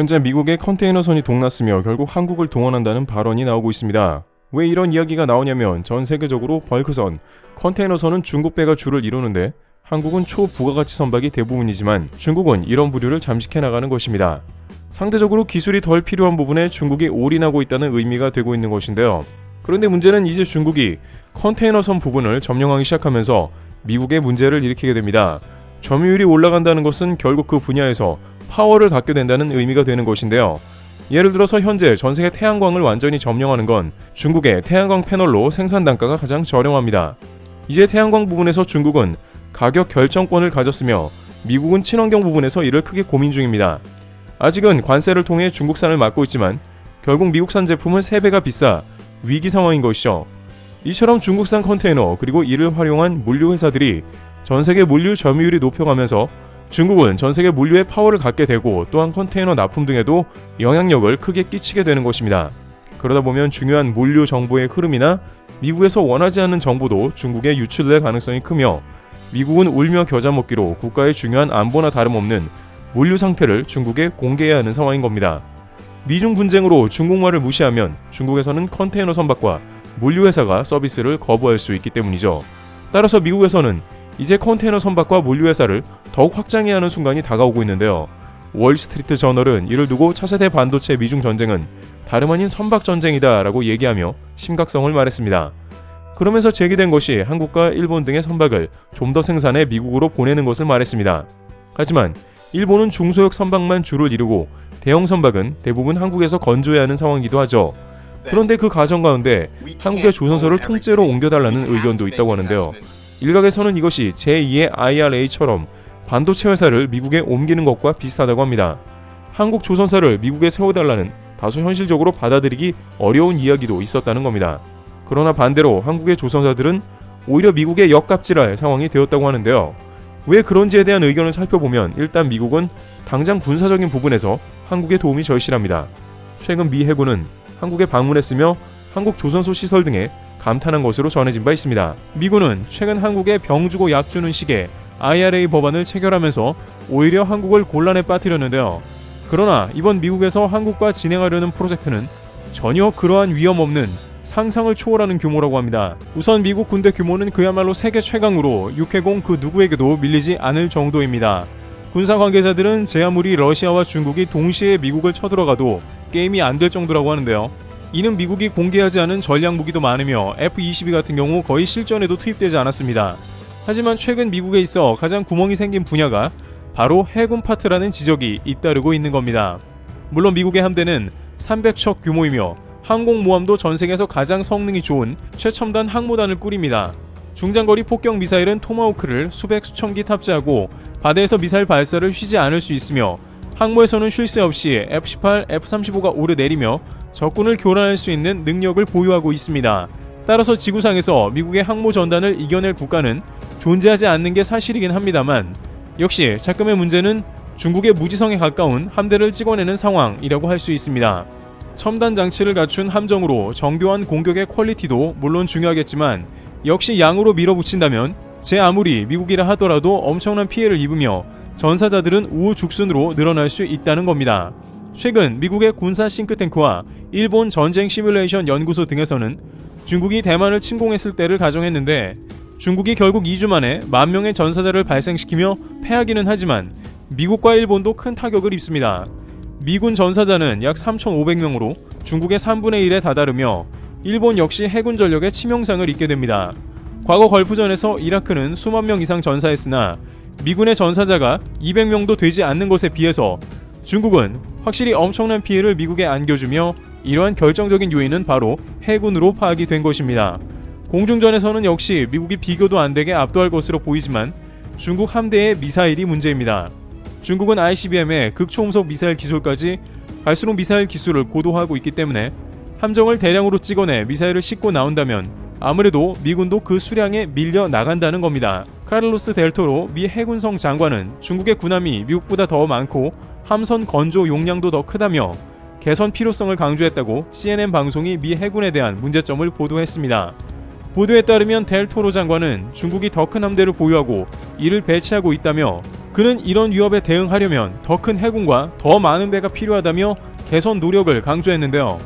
현재 미국의 컨테이너선이 동났으며 결국 한국을 동원한다는 발언이 나오고 있습니다. 왜 이런 이야기가 나오냐면 전 세계적으로 벌크선, 컨테이너선은 중국 배가 주를 이루는데 한국은 초부가가치 선박이 대부분이지만 중국은 이런 부류를 잠식해 나가는 것입니다. 상대적으로 기술이 덜 필요한 부분에 중국이 올인하고 있다는 의미가 되고 있는 것인데요. 그런데 문제는 이제 중국이 컨테이너선 부분을 점령하기 시작하면서 미국에 문제를 일으키게 됩니다. 점유율이 올라간다는 것은 결국 그 분야에서 파워를 갖게 된다는 의미가 되는 것인데요. 예를 들어서 현재 전 세계 태양광을 완전히 점령하는 건 중국의 태양광 패널로 생산 단가가 가장 저렴합니다. 이제 태양광 부분에서 중국은 가격 결정권을 가졌으며 미국은 친환경 부분에서 이를 크게 고민 중입니다. 아직은 관세를 통해 중국산을 막고 있지만 결국 미국산 제품은 3배가 비싸 위기 상황인 것이죠. 이처럼 중국산 컨테이너 그리고 이를 활용한 물류 회사들이 전 세계 물류 점유율이 높여가면서 중국은 전 세계 물류의 파워를 갖게 되고 또한 컨테이너 납품 등에도 영향력을 크게 끼치게 되는 것입니다. 그러다 보면 중요한 물류 정보의 흐름이나 미국에서 원하지 않는 정보도 중국에 유출될 가능성이 크며 미국은 울며 겨자 먹기로 국가의 중요한 안보나 다름없는 물류 상태를 중국에 공개해야 하는 상황인 겁니다. 미중 분쟁으로 중국말을 무시하면 중국에서는 컨테이너 선박과 물류 회사가 서비스를 거부할 수 있기 때문이죠. 따라서 미국에서는 이제 컨테이너 선박과 물류 회사를 더욱 확장해야 하는 순간이 다가오고 있는데요. 월스트리트 저널은 이를 두고 차세대 반도체 미중 전쟁은 다름 아닌 선박 전쟁이다라고 얘기하며 심각성을 말했습니다. 그러면서 제기된 것이 한국과 일본 등의 선박을 좀 더 생산해 미국으로 보내는 것을 말했습니다. 하지만 일본은 중소형 선박만 주를 이루고 대형 선박은 대부분 한국에서 건조해야 하는 상황이기도 하죠. 그런데 그 과정 가운데 한국의 조선소를 통째로 옮겨달라는 의견도 있다고 하는데요. 일각에서는 이것이 제2의 IRA처럼 반도체 회사를 미국에 옮기는 것과 비슷하다고 합니다. 한국 조선사를 미국에 세워달라는 다소 현실적으로 받아들이기 어려운 이야기도 있었다는 겁니다. 그러나 반대로 한국의 조선사들은 오히려 미국에 역갑질할 상황이 되었다고 하는데요. 왜 그런지에 대한 의견을 살펴보면 일단 미국은 당장 군사적인 부분에서 한국의 도움이 절실합니다. 최근 미 해군은 한국에 방문했으며 한국 조선소 시설 등에 감탄한 것으로 전해진 바 있습니다. 미군은 최근 한국에 병 주고 약 주는 식의 IRA 법안을 체결하면서 오히려 한국을 곤란에 빠뜨렸는데요. 그러나 이번 미국에서 한국과 진행하려는 프로젝트는 전혀 그러한 위험 없는 상상을 초월하는 규모라고 합니다. 우선 미국 군대 규모는 그야말로 세계 최강으로 육해공 그 누구에게도 밀리지 않을 정도입니다. 군사 관계자들은 제 아무리 러시아와 중국이 동시에 미국을 쳐들어가도 게임이 안 될 정도라고 하는데요. 이는 미국이 공개하지 않은 전략 무기도 많으며 F-22 같은 경우 거의 실전에도 투입되지 않았습니다. 하지만 최근 미국에 있어 가장 구멍이 생긴 분야가 바로 해군 파트라는 지적이 잇따르고 있는 겁니다. 물론 미국의 함대는 300척 규모이며 항공모함도 전 세계에서 가장 성능이 좋은 최첨단 항모단을 꾸립니다. 중장거리 폭격 미사일은 토마호크를 수백 수천 기 탑재하고 바다에서 미사일 발사를 쉬지 않을 수 있으며 항모에서는 쉴 새 없이 F-18, F-35가 오르내리며 적군을 교란할 수 있는 능력을 보유하고 있습니다. 따라서 지구상에서 미국의 항모 전단을 이겨낼 국가는 존재하지 않는 게 사실이긴 합니다만 역시 작금의 문제는 중국의 무지성에 가까운 함대를 찍어내는 상황이라고 할 수 있습니다. 첨단 장치를 갖춘 함정으로 정교한 공격의 퀄리티도 물론 중요하겠지만 역시 양으로 밀어붙인다면 제 아무리 미국이라 하더라도 엄청난 피해를 입으며 전사자들은 우후죽순으로 늘어날 수 있다는 겁니다. 최근 미국의 군사 싱크탱크와 일본 전쟁 시뮬레이션 연구소 등에서는 중국이 대만을 침공했을 때를 가정했는데 중국이 결국 2주 만에 만 명의 전사자를 발생시키며 패하기는 하지만 미국과 일본도 큰 타격을 입습니다. 미군 전사자는 약 3,500명으로 중국의 3분의 1에 다다르며 일본 역시 해군 전력에 치명상을 입게 됩니다. 과거 걸프전에서 이라크는 수만 명 이상 전사했으나 미군의 전사자가 200명도 되지 않는 것에 비해서 중국은 확실히 엄청난 피해를 미국에 안겨주며 이러한 결정적인 요인은 바로 해군으로 파악이 된 것입니다. 공중전에서는 역시 미국이 비교도 안 되게 압도할 것으로 보이지만 중국 함대의 미사일이 문제입니다. 중국은 ICBM의 극초음속 미사일 기술까지 갈수록 미사일 기술을 고도화하고 있기 때문에 함정을 대량으로 찍어내 미사일을 싣고 나온다면 아무래도 미군도 그 수량에 밀려 나간다는 겁니다. 카를로스 델토로 미 해군성 장관은 중국의 군함이 미국보다 더 많고 함선 건조 용량도 더 크다며 개선 필요성을 강조했다고 CNN 방송이 미 해군에 대한 문제점을 보도했습니다. 보도에 따르면 델토로 장관은 중국이 더 큰 함대를 보유하고 이를 배치하고 있다며 그는 이런 위협에 대응하려면 더 큰 해군과 더 많은 배가 필요하다며 개선 노력을 강조했는데요.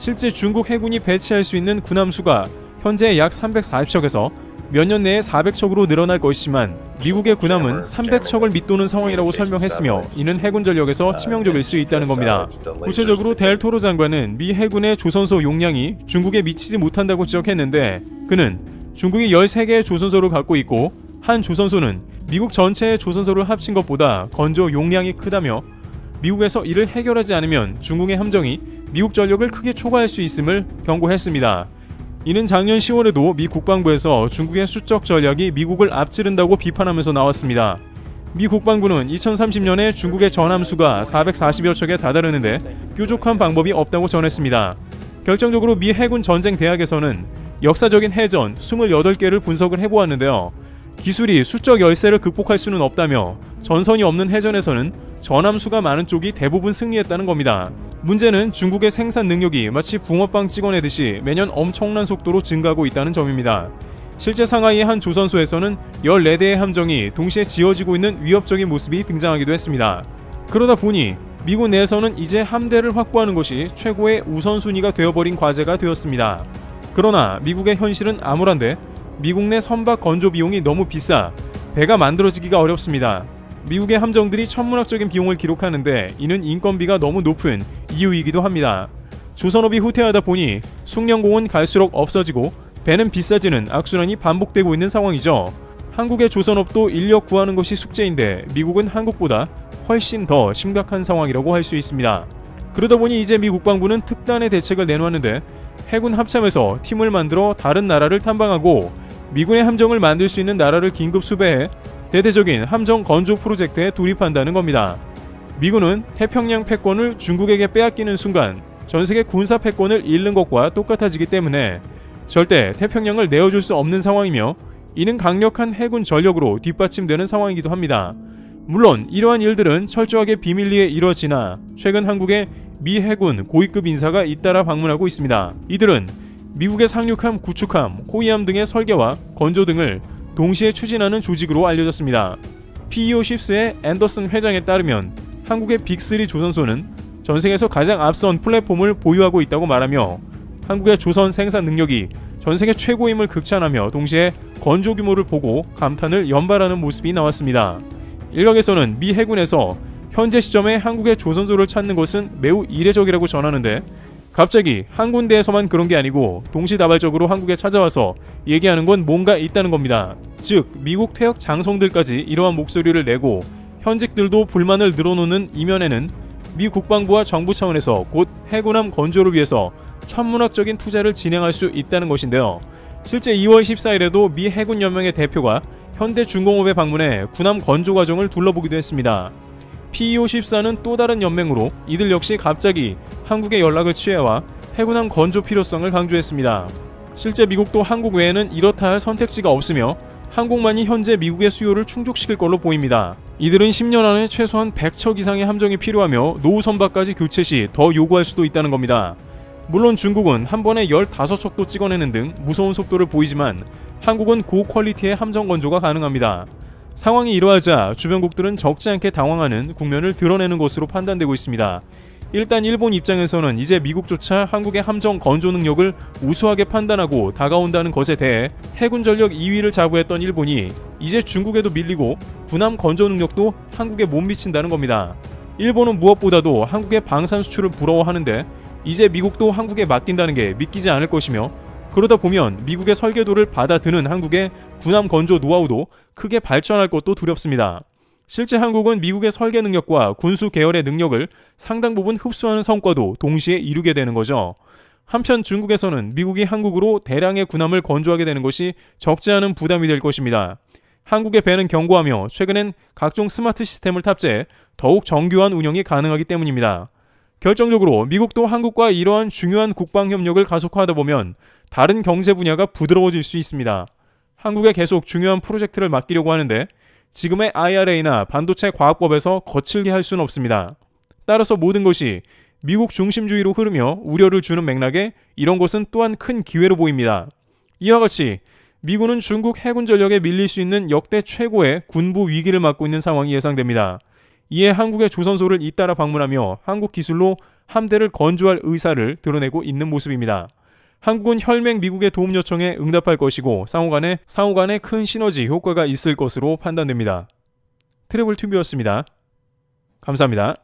실제 중국 해군이 배치할 수 있는 군함 수가 현재 약 340척에서 몇 년 내에 400척으로 늘어날 것이지만 미국의 군함은 300척을 밑도는 상황이라고 설명했으며 이는 해군 전력에서 치명적일 수 있다는 겁니다. 구체적으로 델 토로 장관은 미 해군의 조선소 용량이 중국에 미치지 못한다고 지적했는데 그는 중국이 13개의 조선소를 갖고 있고 한 조선소는 미국 전체의 조선소를 합친 것보다 건조 용량이 크다며 미국에서 이를 해결하지 않으면 중국의 함정이 미국 전력을 크게 초과할 수 있음을 경고했습니다. 이는 작년 10월에도 미 국방부에서 중국의 수적 전략이 미국을 앞지른다고 비판하면서 나왔습니다. 미 국방부는 2030년에 중국의 전함수가 440여 척에 다다르는데 뾰족한 방법이 없다고 전했습니다. 결정적으로 미 해군 전쟁 대학에서는 역사적인 해전 28개를 분석을 해보았는데요. 기술이 수적 열세를 극복할 수는 없다며 전선이 없는 해전에서는 전함수가 많은 쪽이 대부분 승리했다는 겁니다. 문제는 중국의 생산 능력이 마치 붕어빵 찍어내듯이 매년 엄청난 속도로 증가하고 있다는 점입니다. 실제 상하이의 한 조선소에서는 14대의 함정이 동시에 지어지고 있는 위협적인 모습이 등장하기도 했습니다. 그러다 보니 미국 내에서는 이제 함대를 확보하는 것이 최고의 우선순위가 되어버린 과제가 되었습니다. 그러나 미국의 현실은 암울한데 미국 내 선박 건조 비용이 너무 비싸 배가 만들어지기가 어렵습니다. 미국의 함정들이 천문학적인 비용을 기록하는데 이는 인건비가 너무 높은 이유이기도 합니다. 조선업이 후퇴하다 보니 숙련공은 갈수록 없어지고 배는 비싸지는 악순환이 반복되고 있는 상황이죠. 한국의 조선업도 인력 구하는 것이 숙제인데 미국은 한국보다 훨씬 더 심각한 상황이라고 할 수 있습니다. 그러다 보니 이제 미 국방부는 특단의 대책을 내놓았는데 해군 합참에서 팀을 만들어 다른 나라를 탐방하고 미군의 함정을 만들 수 있는 나라를 긴급 수배해 대대적인 함정 건조 프로젝트에 돌입한다는 겁니다. 미군은 태평양 패권을 중국에게 빼앗기는 순간 전 세계 군사 패권을 잃는 것과 똑같아지기 때문에 절대 태평양을 내어줄 수 없는 상황이며 이는 강력한 해군 전력으로 뒷받침되는 상황이기도 합니다. 물론 이러한 일들은 철저하게 비밀리에 이뤄지나 최근 한국에 미 해군 고위급 인사가 잇따라 방문하고 있습니다. 이들은 미국의 상륙함, 구축함, 호위함 등의 설계와 건조 등을 동시에 추진하는 조직으로 알려졌습니다. PEO 쉽스의 앤더슨 회장에 따르면 한국의 빅3 조선소는 전 세계에서 가장 앞선 플랫폼을 보유하고 있다고 말하며 한국의 조선 생산 능력이 전 세계 최고임을 극찬하며 동시에 건조 규모를 보고 감탄을 연발하는 모습이 나왔습니다. 일각에서는 미 해군에서 현재 시점에 한국의 조선소를 찾는 것은 매우 이례적이라고 전하는데 갑자기 한 군데에서만 그런 게 아니고 동시다발적으로 한국에 찾아와서 얘기하는 건 뭔가 있다는 겁니다. 즉 미국 퇴역 장성들까지 이러한 목소리를 내고 현직들도 불만을 늘어놓는 이면에는 미 국방부와 정부 차원에서 곧 해군함 건조를 위해서 천문학적인 투자를 진행할 수 있다는 것인데요. 실제 2월 14일에도 미 해군 연맹의 대표가 현대 중공업에 방문해 군함 건조 과정을 둘러보기도 했습니다. PEO14는 또 다른 연맹으로 이들 역시 갑자기 한국의 연락을 취해와 해군함 건조 필요성을 강조했습니다. 실제 미국도 한국 외에는 이렇다 할 선택지가 없으며 한국만이 현재 미국의 수요를 충족시킬 걸로 보입니다. 이들은 10년 안에 최소한 100척 이상의 함정이 필요하며 노후 선박까지 교체 시 더 요구할 수도 있다는 겁니다. 물론 중국은 한 번에 15척도 찍어내는 등 무서운 속도를 보이지만 한국은 고퀄리티의 함정 건조가 가능합니다. 상황이 이러하자 주변국들은 적지 않게 당황하는 국면을 드러내는 것으로 판단되고 있습니다. 일단 일본 입장에서는 이제 미국조차 한국의 함정 건조 능력을 우수하게 판단하고 다가온다는 것에 대해 해군 전력 2위를 자부했던 일본이 이제 중국에도 밀리고 군함 건조 능력도 한국에 못 미친다는 겁니다. 일본은 무엇보다도 한국의 방산 수출을 부러워하는데 이제 미국도 한국에 맡긴다는 게 믿기지 않을 것이며 그러다 보면 미국의 설계도를 받아드는 한국의 군함 건조 노하우도 크게 발전할 것도 두렵습니다. 실제 한국은 미국의 설계 능력과 군수 계열의 능력을 상당 부분 흡수하는 성과도 동시에 이루게 되는 거죠. 한편 중국에서는 미국이 한국으로 대량의 군함을 건조하게 되는 것이 적지 않은 부담이 될 것입니다. 한국의 배는 견고하며 최근엔 각종 스마트 시스템을 탑재해 더욱 정교한 운영이 가능하기 때문입니다. 결정적으로 미국도 한국과 이러한 중요한 국방 협력을 가속화하다 보면 다른 경제 분야가 부드러워질 수 있습니다. 한국에 계속 중요한 프로젝트를 맡기려고 하는데 지금의 IRA나 반도체 과학법에서 거칠게 할 수는 없습니다. 따라서 모든 것이 미국 중심주의로 흐르며 우려를 주는 맥락에 이런 것은 또한 큰 기회로 보입니다. 이와 같이 미군은 중국 해군 전력에 밀릴 수 있는 역대 최고의 군부 위기를 맞고 있는 상황이 예상됩니다. 이에 한국의 조선소를 잇따라 방문하며 한국 기술로 함대를 건조할 의사를 드러내고 있는 모습입니다. 한국은 혈맹 미국의 도움 요청에 응답할 것이고 상호 간에 상호 간에 큰 시너지 효과가 있을 것으로 판단됩니다. 트래블 튜브였습니다. 감사합니다.